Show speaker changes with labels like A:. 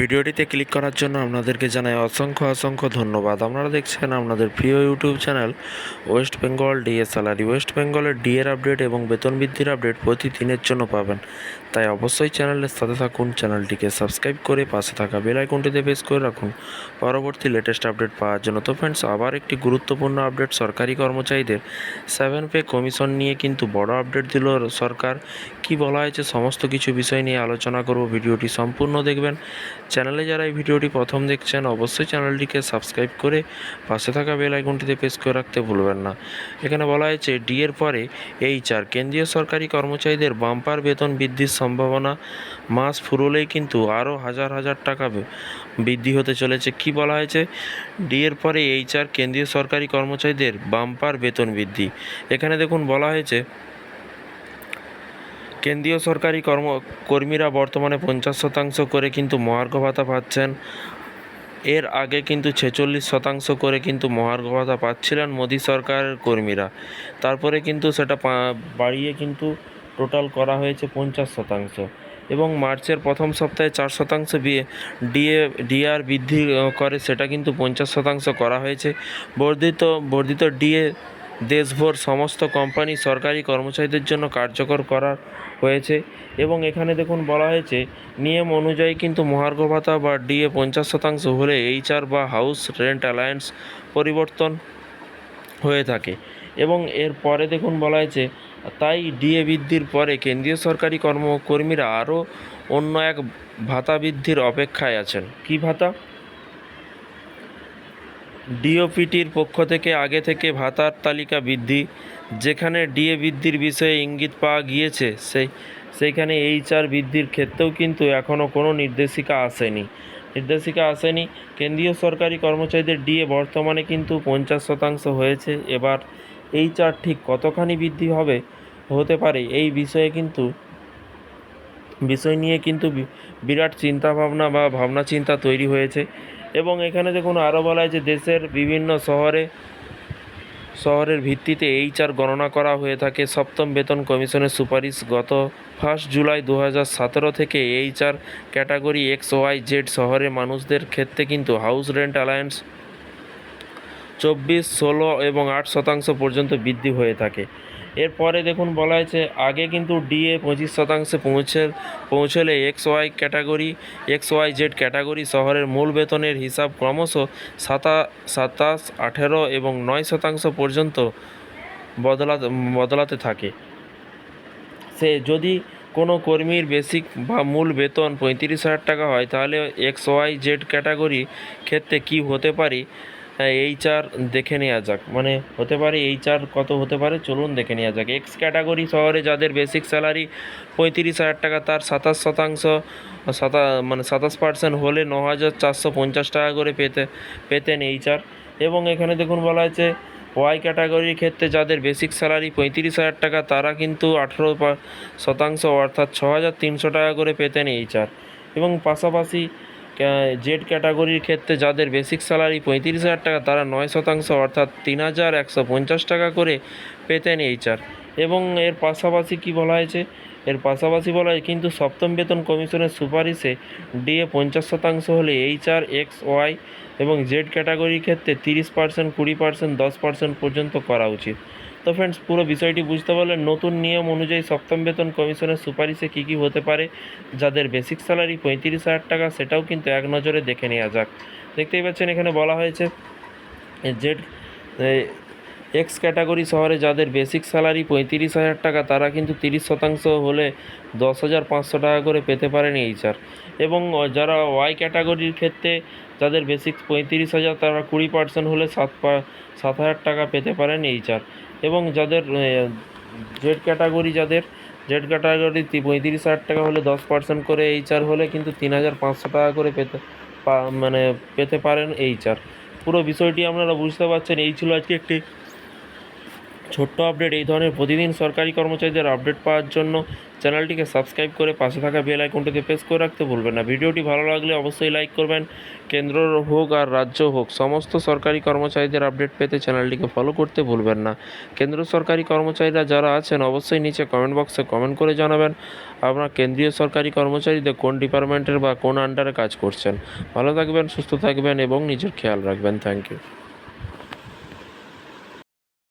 A: ভিডিওটিতে ক্লিক করার জন্য আপনাদেরকে জানাই অসংখ্য অসংখ্য ধন্যবাদ। আপনারা দেখছেন আপনাদের প্রিয় YouTube channel West Bengal DA West বেঙ্গলের ডিএর আপডেট এবং বেতন বৃদ্ধির আপডেট প্রতিদিনের জন্য পাবেন। তাই অবশ্যই চ্যানেলের সাথে থাকুন, চ্যানেলটিকে সাবস্ক্রাইব করে পাশে থাকা বেল আইকনটিতে প্রেস করে রাখুন। পরবর্তী লেটেস্ট আপডেট পাওয়ার জন্য। তো ফ্রেন্ডস আবার একটি গুরুত্বপূর্ণ আপডেট সরকারি কর্মচারীদের সেভেন পে কমিশন নিয়ে কিন্তু বড় আপডেট দিল সরকার। কি বলা হয়েছে, সমস্ত কিছু বিষয় নিয়ে আলোচনা করব। ভিডিওটি সম্পূর্ণ দেখবেন। চ্যানেলে যারা এই ভিডিওটি প্রথম দেখছেন, অবশ্যই চ্যানেলটিকে সাবস্ক্রাইব করে পাশে থাকা বেল আইকনটিতে প্রেস করে রাখতে ভুলবেন না। এখানে বলা হয়েছে, ডি এর পরে এইচ আর কেন্দ্রীয় সরকারি কর্মচারীদের বাম্পার বেতন বৃদ্ধির সম্ভাবনা মাস ফুরলেই কিন্তু আরও হাজার হাজার টাকা বৃদ্ধি হতে চলেছে। কি বলা হয়েছে? ডি এর পরে এইচ আর কেন্দ্রীয় সরকারি কর্মচারীদের বাম্পার বেতন বৃদ্ধি। এখানে দেখুন বলা হয়েছে কেন্দ্রীয় সরকারি কর্ম, কর্মীরা বর্তমানে পঞ্চাশ শতাংশ করে কিন্তু মহার্ঘ ভাতা পাচ্ছেন। এর আগে কিন্তু ছেচল্লিশ শতাংশ করে কিন্তু মহার্ঘ ভাতা পাচ্ছিলেন মোদী সরকারের কর্মীরা। তারপরে কিন্তু সেটা বাড়িয়ে কিন্তু টোটাল করা হয়েছে পঞ্চাশ শতাংশ। এবং মার্চের প্রথম সপ্তাহে চার শতাংশ বিয়ে ডিএ, ডিআর বৃদ্ধি করে সেটা কিন্তু পঞ্চাশ শতাংশ করা হয়েছে। বর্ধিত বর্ধিত ডিএ দেশভর সমস্ত কোম্পানি সরকারি কর্মচারীদের জন্য কার্যকর করা হয়েছে এবং এখানে দেখুন বলা হয়েছে, নিয়ম অনুযায়ী কিন্তু মহার্ঘ ভাতা বা ডিএ পঞ্চাশ শতাংশ হলে এইচআর বা হাউস রেন্ট অ্যালায়েন্স পরিবর্তন হয়ে থাকে। এবং এর পরে দেখুন বলা হয়েছে, তাই ডিএ বৃদ্ধির পরে কেন্দ্রীয় সরকারি কর্মকর্মীরা আরও অন্য এক ভাতা বৃদ্ধির অপেক্ষায় আছেন। কী ভাতা? ডিওপিটির পক্ষ থেকে আগে থেকে ভাতার তালিকা বৃদ্ধি, যেখানে ডিএ বৃদ্ধির বিষয়ে ইঙ্গিত পাওয়া গিয়েছে সেই সেইখানে এইচআর বৃদ্ধির ক্ষেত্রেও কিন্তু এখনও কোনো নির্দেশিকা আসেনি। নির্দেশিকা আসেনি। কেন্দ্রীয় সরকারি কর্মচারীদের ডিএ বর্তমানে কিন্তু পঞ্চাশ শতাংশ হয়েছে। এবার এইচআর ঠিক কতখানি বৃদ্ধি হবে, হতে পারে, এই বিষয়ে কিন্তু বিষয় নিয়ে কিন্তু বিরাট চিন্তাভাবনা বা ভাবনা চিন্তা তৈরি হয়েছে। এবং এখানে দেখুন, আরও বলা হয়েছে দেশের বিভিন্ন শহরে, শহরের ভিত্তিতে এইচআর গণনা করা হয়ে থাকে। সপ্তম বেতন কমিশনের সুপারিশ গত ফার্স্ট জুলাই দু হাজার সতেরো থেকে HR category X, Y, Z শহরের মানুষদের ক্ষেত্রে কিন্তু হাউস রেন্ট অ্যালায়েন্স চব্বিশ, ষোলো এবং আট শতাংশ পর্যন্ত বৃদ্ধি হয়ে থাকে। এরপরে দেখুন বলা হয়েছে, আগে কিন্তু ডিএ পঁচিশ শতাংশে পৌঁছে, পৌঁছলে X Y category, X Y Z category শহরের মূল বেতনের হিসাব ক্রমশ সাতা, সাতাশ, আঠেরো এবং নয় শতাংশ পর্যন্ত বদলাতে বদলাতে থাকে। সে যদি কোনো কর্মীর বেসিক বা মূল বেতন পঁয়ত্রিশ হাজার টাকা হয়, তাহলে এক্স ওয়াই জেড ক্যাটাগরি ক্ষেত্রে কি হতে পারে? এইচআর দেখে নেওয়া যাক। মানে হতে পারে এইচ আর কত হতে পারে? চলুন দেখে নেওয়া যাক। এক্স ক্যাটাগরি শহরে যাদের বেসিক স্যালারি পঁয়ত্রিশ হাজার টাকা, তার সাতাশ শতাংশ, সাতা মানে সাতাশ পার্সেন্ট হলে ন হাজার চারশো পঞ্চাশ টাকা করে পেতে, পেতেন এইচ আর এবং এখানে দেখুন বলা হয়েছে ওয়াই ক্যাটাগরির ক্ষেত্রে যাদের বেসিক স্যালারি পঁয়ত্রিশ হাজার টাকা, তারা কিন্তু আঠেরো শতাংশ অর্থাৎ ছ হাজার তিনশো টাকা করে পেতেন এইচ আর এবং পাশাপাশি জেড ক্যাটাগরির ক্ষেত্রে যাদের বেসিক স্যালারি পঁয়ত্রিশ হাজার টাকা, তারা নয় শতাংশ অর্থাৎ তিন হাজার একশো পঞ্চাশ টাকা করে পেতেন এইচআর এবং এর পাশাপাশি কি বলা হয়েছে? এর পাশাপাশি বলা হয়, কিন্তু সপ্তম বেতন কমিশনের সুপারিশে ডিএ পঞ্চাশ শতাংশ হলে এইচআর এক্স, ওয়াই এবং জেড ক্যাটাগরির ক্ষেত্রে তিরিশ পার্সেন্ট, কুড়ি পার্সেন্ট, দশ পার্সেন্ট পর্যন্ত করা উচিত। তো ফ্রেন্ডস, পুরো বিষয়টি বুঝতে পারলে নতুন নিয়ম অনুযায়ী সপ্তম বেতন কমিশনের সুপারিশে কী কী হতে পারে, যাদের বেসিক স্যালারি পঁয়ত্রিশ হাজার টাকা, সেটাও কিন্তু এক নজরে দেখে নেওয়া যাক। দেখতেই পাচ্ছেন, এখানে বলা হয়েছে, জেড এক্স ক্যাটাগরি শহরে যাদের বেসিক স্যালারি পঁয়ত্রিশ হাজার টাকা, তারা কিন্তু তিরিশ শতাংশ হলে দশ হাজার পাঁচশো টাকা করে পেতে পারেন এইচআর এবং যারা ওয়াই ক্যাটাগরির ক্ষেত্রে যাদের বেসিক পঁয়ত্রিশ হাজার, তারা কুড়ি পার্সেন্ট হলে সাত পা, সাত হাজার টাকা পেতে পারেন এইচআর এবং যাদের জেড ক্যাটাগরি যাদের জেড ক্যাটাগরি পঁয়ত্রিশ হাজার টাকা হলে দশ পার্সেন্ট করে এইচআর হলে কিন্তু তিন হাজার পাঁচশো টাকা করে পেতে মানে পেতে পারেন এইচআর পুরো বিষয়টি আপনারা বুঝতে পারছেন। এই ছিল আজকে একটি ছোট্ট আপডেট এই ধরনের প্রতিদিন সরকারি কর্মচারীদের আপডেট পাওয়ার জন্য চ্যানেলটিকে সাবস্ক্রাইব করে পাশে থাকা বেল আইকনটিতে প্রেস করে রাখতে ভুলবেন না। ভিডিওটি ভালো লাগলে অবশ্যই লাইক করবেন। কেন্দ্র হোক আর রাজ্য হোক, সমস্ত সরকারি কর্মচারীদের আপডেট পেতে চ্যানেলটিকে ফলো করতে ভুলবেন না। কেন্দ্র সরকারি কর্মচারীরা যারা আছেন, অবশ্যই নিচে কমেন্ট বক্সে কমেন্ট করে জানাবেন, আপনার কেন্দ্রীয় সরকারি কর্মচারীদের কোন ডিপার্টমেন্টের বা কোন আন্ডারে কাজ করছেন। ভালো থাকবেন, সুস্থ থাকবেন এবং নিজের খেয়াল রাখবেন। Thank you